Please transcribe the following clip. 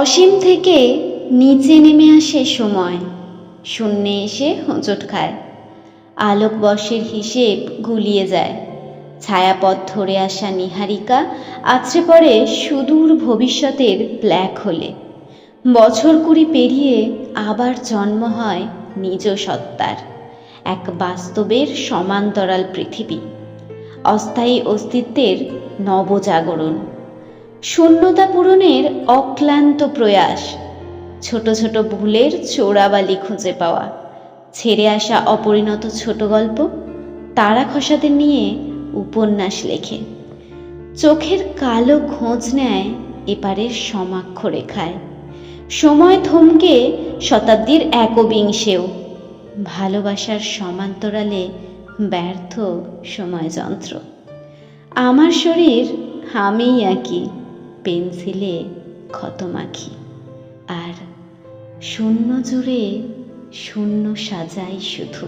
অসীম থেকে নিচে নেমে আসে সময়। শূন্যে এসে হোঁচট খায়। আলোকবর্ষের হিসেব গুলিয়ে যায়। ছায়াপথ ধরে আসা নিহারিকা আছড়ে পড়ে সুদূর ভবিষ্যতের ব্ল্যাক হোলে। বছর কুড়ি পেরিয়ে আবার জন্ম হয় নিজ সত্তার, এক বাস্তবের সমান্তরাল পৃথিবী। অস্থায়ী অস্তিত্বের নবজাগরণ। শূন্যতা পূরণের অক্লান্ত প্রয়াস, ছোট ছোট ভুলের চোরাবালি খুঁজে পাওয়া, ছেড়ে আসা অপরিণত ছোট গল্প তারা খসাদের নিয়ে উপন্যাস লেখে। চোখের কালো খোঁজ নেয় এপারের সমাক্ষ রেখায়। সময় থমকে শতাব্দীর একবিংশেও, ভালোবাসার সমান্তরালে ব্যর্থ সময়যন্ত্র। আমার শরীর আমিই আঁকি পেন্সিলে ক্ষত মাখি আর শূন্য জুড়ে শূন্য সাজাই শুধু।